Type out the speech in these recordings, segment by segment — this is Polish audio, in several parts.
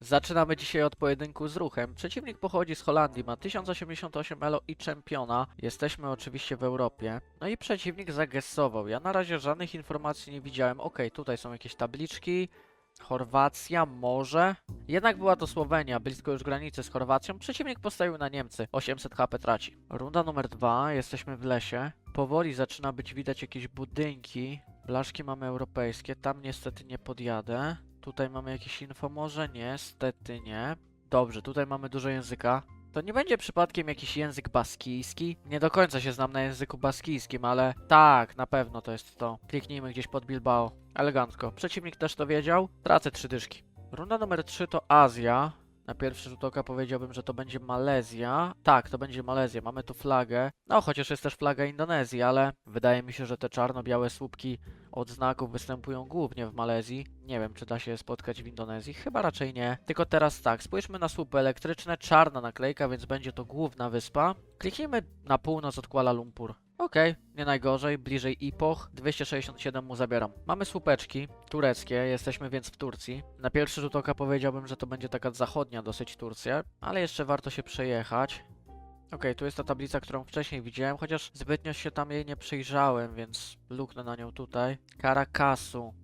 Zaczynamy dzisiaj od pojedynku z ruchem. Przeciwnik pochodzi z Holandii, ma 1088 elo i czempiona. Jesteśmy oczywiście w Europie. No i przeciwnik zagessował. Ja na razie żadnych informacji nie widziałem. Okej, tutaj są jakieś tabliczki. Chorwacja, może. Jednak była to Słowenia, blisko już granicy z Chorwacją. Przeciwnik postawił na Niemcy. 800 HP traci. Runda numer dwa. Jesteśmy w lesie. Powoli zaczyna być widać jakieś budynki. Blaszki mamy europejskie. Tam niestety nie podjadę. Tutaj mamy jakieś info może? Niestety nie. Dobrze, tutaj mamy dużo języka. To nie będzie przypadkiem jakiś język baskijski? Nie do końca się znam na języku baskijskim, ale tak, na pewno to jest to. Kliknijmy gdzieś pod Bilbao. Elegancko. Przeciwnik też to wiedział. Tracę trzy dyszki. Runda numer 3 to Azja. Na pierwszy rzut oka powiedziałbym, że to będzie Malezja. Tak, to będzie Malezja. Mamy tu flagę. No, chociaż jest też flaga Indonezji, ale wydaje mi się, że te czarno-białe słupki odznaków występują głównie w Malezji. Nie wiem, czy da się je spotkać w Indonezji. Chyba raczej nie. Tylko teraz tak, spójrzmy na słupy elektryczne. Czarna naklejka, więc będzie to główna wyspa. Kliknijmy na północ od Kuala Lumpur. Okej, nie najgorzej, bliżej Ipoch, 267 mu zabieram. Mamy słupeczki tureckie, jesteśmy więc w Turcji. Na pierwszy rzut oka powiedziałbym, że to będzie taka zachodnia dosyć Turcja, ale jeszcze warto się przejechać. Okej, tu jest ta tablica, którą wcześniej widziałem, chociaż zbytnio się tam jej nie przyjrzałem, więc luknę na nią tutaj. Caracassu.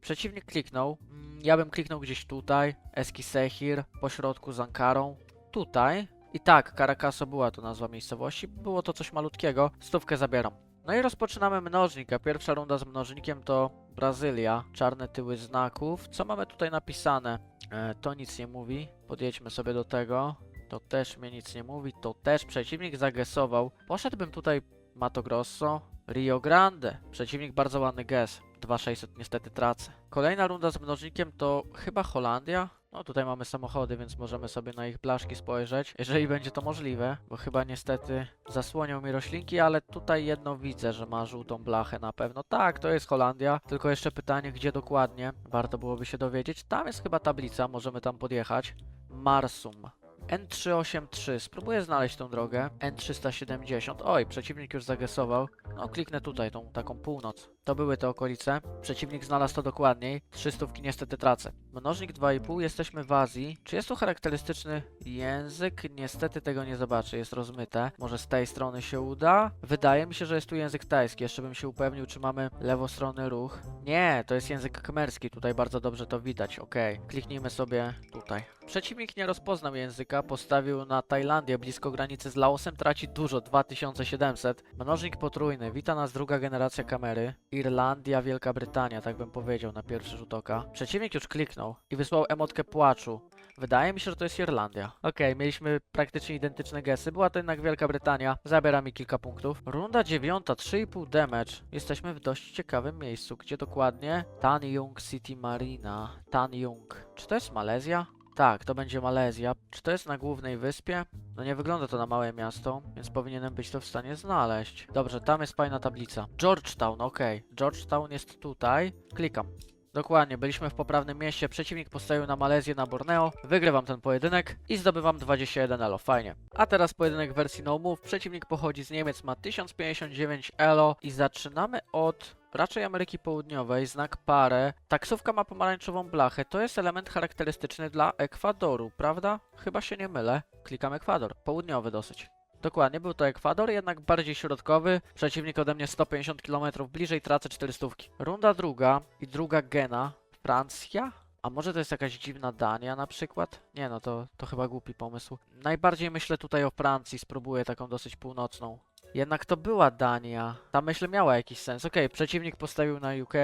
Przeciwnik kliknął. Mm, Ja bym kliknął gdzieś tutaj. Eskisehir, po środku z Ankarą. Tutaj. I tak, Caracasso była to nazwa miejscowości. Było to coś malutkiego. Stówkę zabieram. No i rozpoczynamy mnożnik, a pierwsza runda z mnożnikiem to Brazylia. Czarne tyły znaków. Co mamy tutaj napisane? E, to nic nie mówi. Podjedźmy sobie do tego. To też mnie nic nie mówi. To też przeciwnik zagesował. Poszedłbym tutaj Mato Grosso. Rio Grande. Przeciwnik bardzo ładny gest. 2600 niestety tracę. Kolejna runda z mnożnikiem to chyba Holandia. No tutaj mamy samochody, więc możemy sobie na ich blaszki spojrzeć, jeżeli będzie to możliwe, bo chyba niestety zasłonią mi roślinki, ale tutaj jedno widzę, że ma żółtą blachę na pewno. Tak, to jest Holandia, tylko jeszcze pytanie, gdzie dokładnie, warto byłoby się dowiedzieć. Tam jest chyba tablica, możemy tam podjechać. Marsum. N383, spróbuję znaleźć tą drogę. N370, oj, przeciwnik już zagesował. No, kliknę tutaj, tą taką północ. To były te okolice. Przeciwnik znalazł to dokładniej. Trzy stówki niestety tracę. Mnożnik 2,5, jesteśmy w Azji. Czy jest tu charakterystyczny język? Niestety tego nie zobaczę, jest rozmyte. Może z tej strony się uda? Wydaje mi się, że jest tu język tajski. Jeszcze bym się upewnił, czy mamy lewostronny ruch. Nie, to jest język kmerski. Tutaj bardzo dobrze to widać. Okej, kliknijmy sobie tutaj. Przeciwnik nie rozpoznał języka, postawił na Tajlandię blisko granicy z Laosem, traci dużo, 2700. Mnożnik potrójny, wita nas druga generacja kamery. Irlandia, Wielka Brytania, tak bym powiedział na pierwszy rzut oka. Przeciwnik już kliknął i wysłał emotkę płaczu. Wydaje mi się, że to jest Irlandia. Okej, mieliśmy praktycznie identyczne gesy. Była to jednak Wielka Brytania. Zabiera mi kilka punktów. Runda dziewiąta, 3,5 damage. Jesteśmy w dość ciekawym miejscu. Gdzie dokładnie? Tanyung City Marina. Tanyung. Czy to jest Malezja? Tak, to będzie Malezja. Czy to jest na głównej wyspie? No nie wygląda to na małe miasto, więc powinienem być to w stanie znaleźć. Dobrze, tam jest fajna tablica. Georgetown, okej. Georgetown jest tutaj. Klikam. Dokładnie, byliśmy w poprawnym mieście, przeciwnik postawił na Malezję, na Borneo, wygrywam ten pojedynek i zdobywam 21 elo, fajnie. A teraz pojedynek w wersji no move, przeciwnik pochodzi z Niemiec, ma 1059 elo i zaczynamy od raczej Ameryki Południowej, znak parę. Taksówka ma pomarańczową blachę, to jest element charakterystyczny dla Ekwadoru, prawda? Chyba się nie mylę. Klikam Ekwador, południowy dosyć. Dokładnie, był to Ekwador, jednak bardziej środkowy. Przeciwnik ode mnie 150 km bliżej, tracę 400. Runda druga i druga gena. Francja? A może to jest jakaś dziwna Dania na przykład? Nie no, to, to chyba głupi pomysł. Najbardziej myślę tutaj o Francji, spróbuję taką dosyć północną. Jednak to była Dania. Ta myśl miała jakiś sens. Okej, przeciwnik postawił na UK,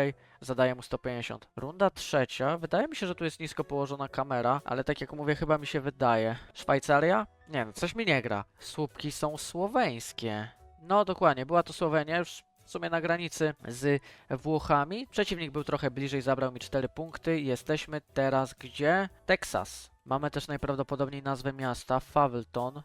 zadaję mu 150. Runda trzecia. Wydaje mi się, że tu jest nisko położona kamera, ale tak jak mówię, chyba mi się wydaje. Szwajcaria? Nie no, coś mi nie gra. Słupki są słoweńskie. No dokładnie, była to Słowenia, już w sumie na granicy z Włochami. Przeciwnik był trochę bliżej, zabrał mi 4 punkty. Jesteśmy teraz gdzie? Teksas. Mamy też najprawdopodobniej nazwę miasta, Fawelton.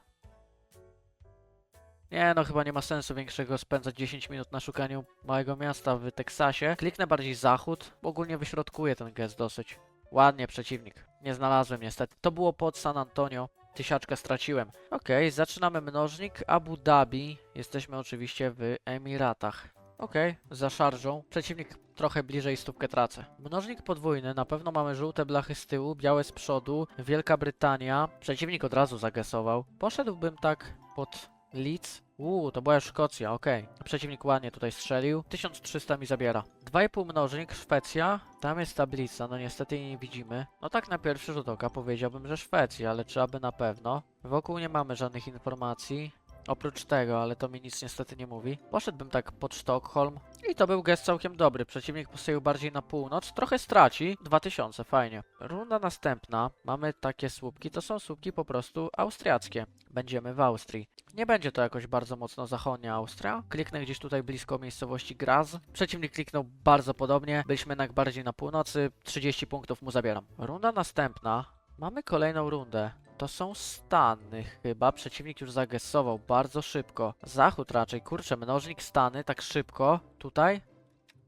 Nie no, chyba nie ma sensu większego spędzać 10 minut na szukaniu małego miasta w Teksasie. Kliknę bardziej zachód, bo ogólnie wyśrodkuję ten gest dosyć. Ładnie, przeciwnik. Nie znalazłem niestety. To było pod San Antonio. Tysiaczkę straciłem. Okej, zaczynamy mnożnik. Abu Dhabi. Jesteśmy oczywiście w Emiratach. Okej, za szarżą. Przeciwnik trochę bliżej stówkę tracę. Mnożnik podwójny, na pewno mamy żółte blachy z tyłu, białe z przodu, Wielka Brytania. Przeciwnik od razu zagesował. Poszedłbym tak pod Leeds. Uuu, to była już Szkocja, okej. Przeciwnik ładnie tutaj strzelił. 1300 mi zabiera. 2,5 mnożnik, Szwecja. Tam jest tablica, no niestety jej nie widzimy. No tak na pierwszy rzut oka powiedziałbym, że Szwecja, ale czy aby na pewno? Wokół nie mamy żadnych informacji. Oprócz tego, ale to mi nic niestety nie mówi. Poszedłbym tak pod Sztokholm. I to był gest całkiem dobry. Przeciwnik postawił bardziej na północ. Trochę straci. 2000, fajnie. Runda następna. Mamy takie słupki. To są słupki po prostu austriackie. Będziemy w Austrii. Nie będzie to jakoś bardzo mocno zachodnia Austria. Kliknę gdzieś tutaj blisko miejscowości Graz. Przeciwnik kliknął bardzo podobnie. Byliśmy jednak bardziej na północy. 30 punktów mu zabieram. Runda następna. Mamy kolejną rundę. To są Stany chyba. Przeciwnik już zagesował bardzo szybko. Zachód raczej. Kurczę, mnożnik Stany tak szybko. Tutaj.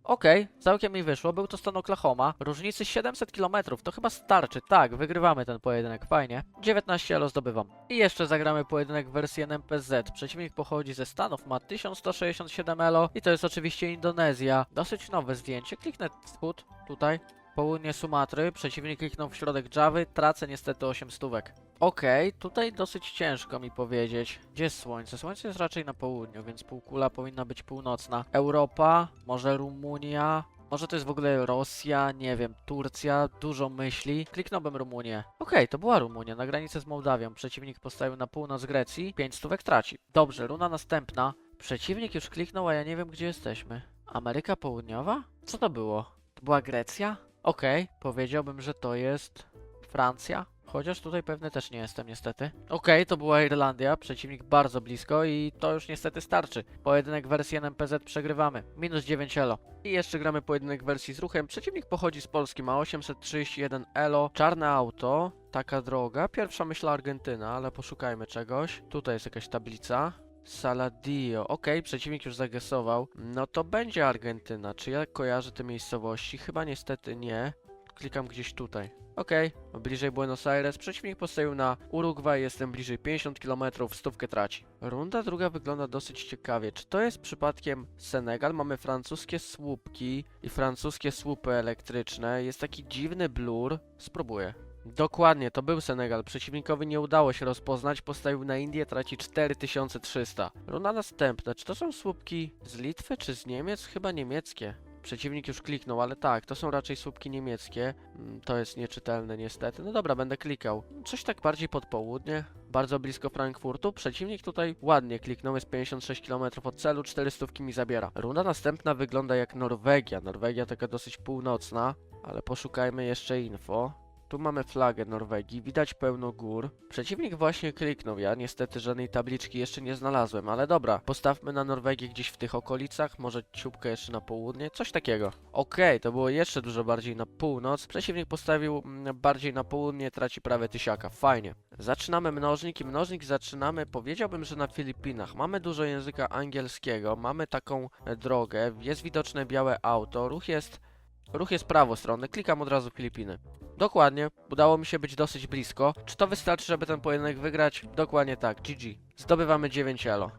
Okej, całkiem mi wyszło. Był to stan Oklahoma. Różnicy 700 km. To chyba starczy. Tak, wygrywamy ten pojedynek. Fajnie. 19 elo zdobywam. I jeszcze zagramy pojedynek w wersji NMPZ. Przeciwnik pochodzi ze Stanów. Ma 1167 elo. I to jest oczywiście Indonezja. Dosyć nowe zdjęcie. Kliknę wschód. Tutaj. Południe Sumatry. Przeciwnik kliknął w środek Javy. Tracę niestety 8 stówek. Okej, tutaj dosyć ciężko mi powiedzieć. Gdzie jest słońce? Słońce jest raczej na południu, więc półkula powinna być północna. Europa, może Rumunia, może to jest w ogóle Rosja, nie wiem, Turcja, dużo myśli. Kliknąłbym Rumunię. Okej, to była Rumunia, na granicy z Mołdawią. Przeciwnik postawił na północ Grecji, 5 stówek traci. Dobrze, runa następna. Przeciwnik już kliknął, a ja nie wiem gdzie jesteśmy. Ameryka Południowa? Co to było? To była Grecja? Okej, powiedziałbym, że to jest Francja. Chociaż tutaj pewny też nie jestem niestety. Okej, to była Irlandia, przeciwnik bardzo blisko i to już niestety starczy. Pojedynek wersji NMPZ przegrywamy. Minus 9 elo. I jeszcze gramy pojedynek wersji z ruchem. Przeciwnik pochodzi z Polski, ma 831 elo. Czarne auto, taka droga. Pierwsza myśl Argentyna, ale poszukajmy czegoś. Tutaj jest jakaś tablica. Saladio. Okej, przeciwnik już zagesował. No to będzie Argentyna. Czy ja kojarzę te miejscowości? Chyba niestety nie. Klikam gdzieś tutaj. Okej, bliżej Buenos Aires. Przeciwnik postawił na Urugwaj, jestem bliżej 50 km, stówkę traci. Runda druga wygląda dosyć ciekawie. Czy to jest przypadkiem Senegal? Mamy francuskie słupki i francuskie słupy elektryczne. Jest taki dziwny blur. Spróbuję. Dokładnie, to był Senegal. Przeciwnikowi nie udało się rozpoznać, postawił na Indię, traci 4300. Runda następna. Czy to są słupki z Litwy czy z Niemiec? Chyba niemieckie. Przeciwnik już kliknął, ale tak, to są raczej słupki niemieckie. Mm, To jest nieczytelne niestety. No dobra, będę klikał. Coś tak bardziej pod południe, bardzo blisko Frankfurtu. Przeciwnik tutaj ładnie kliknął, jest 56 km od celu, 400 mi zabiera. Runda następna wygląda jak Norwegia. Norwegia taka dosyć północna, ale poszukajmy jeszcze info. Tu mamy flagę Norwegii, widać pełno gór. Przeciwnik właśnie kliknął, ja niestety żadnej tabliczki jeszcze nie znalazłem, ale dobra, postawmy na Norwegię gdzieś w tych okolicach, może ciupkę jeszcze na południe, coś takiego. Okej, to było jeszcze dużo bardziej na północ. Przeciwnik postawił mm, bardziej na południe, traci prawie tysiaka, fajnie. Zaczynamy mnożnik i mnożnik zaczynamy, powiedziałbym, że na Filipinach. Mamy dużo języka angielskiego, mamy taką e, drogę, jest widoczne białe auto, ruch jest... Ruch jest prawostronny, klikam od razu Filipiny. Dokładnie, udało mi się być dosyć blisko. Czy to wystarczy, żeby ten pojedynek wygrać? Dokładnie tak, GG. Zdobywamy 9 elo.